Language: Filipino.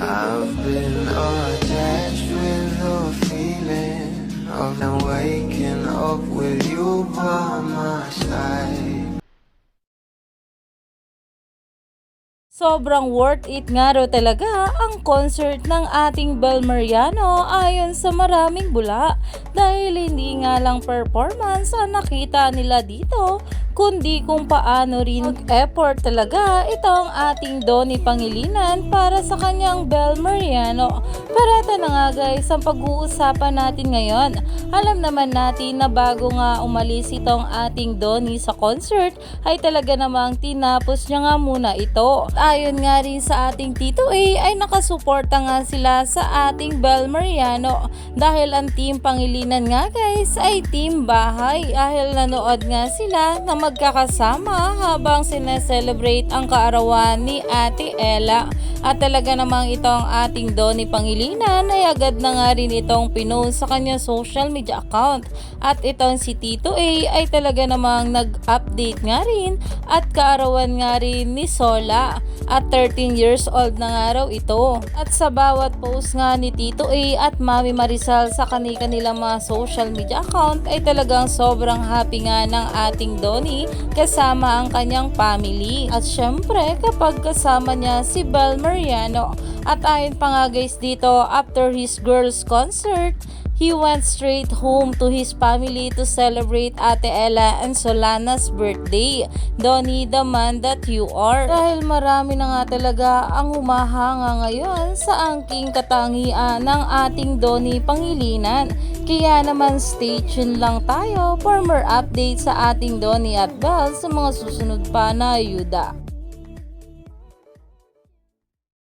I've been attached with the feeling of now waking up with you by my side. Sobrang worth it nga raw talaga ang concert ng ating Bel Mariano ayon sa maraming bula dahil hindi nga lang performance ang nakita nila dito kundi kung paano rin effort talaga itong ating Donny Pangilinan para sa kanyang Bel Mariano. Pero ito na nga guys ang pag-uusapan natin ngayon. Alam naman natin na bago nga umalis itong ating Donny sa concert ay talaga namang tinapos niya nga muna ito. Ayon nga rin sa ating Tito A ay nakasuporta nga sila sa ating Bel Mariano dahil ang team Pangilinan nga guys ay team bahay dahil nanood nga sila na magkakasama habang sineselebrate ang kaarawan ni Ate Ella. At talaga namang itong ating Donny Pangilinan ay agad na nga rin itong pinost sa kanyang social media account. At itong si Tito A ay talaga namang nag-update nga rin at kaarawan nga rin ni Sola. At 13 years old na nga raw ito. At sa bawat post nga ni Tito A at Mami Marisal sa kanilang mga social media account ay talagang sobrang happy nga ng ating Donny kasama ang kanyang family. At syempre kapag kasama niya si Bel Mariano. At ayon pa nga guys dito after his girls concert He went straight home to his family to celebrate Ate Ella and Solana's birthday. Donnie, the man that you are. Dahil marami na nga talaga ang humahanga ngayon sa angking katangian ng ating Donnie Pangilinan. Kaya naman stay tuned lang tayo for more updates sa ating Donnie at Belle sa mga susunod pa na ayuda.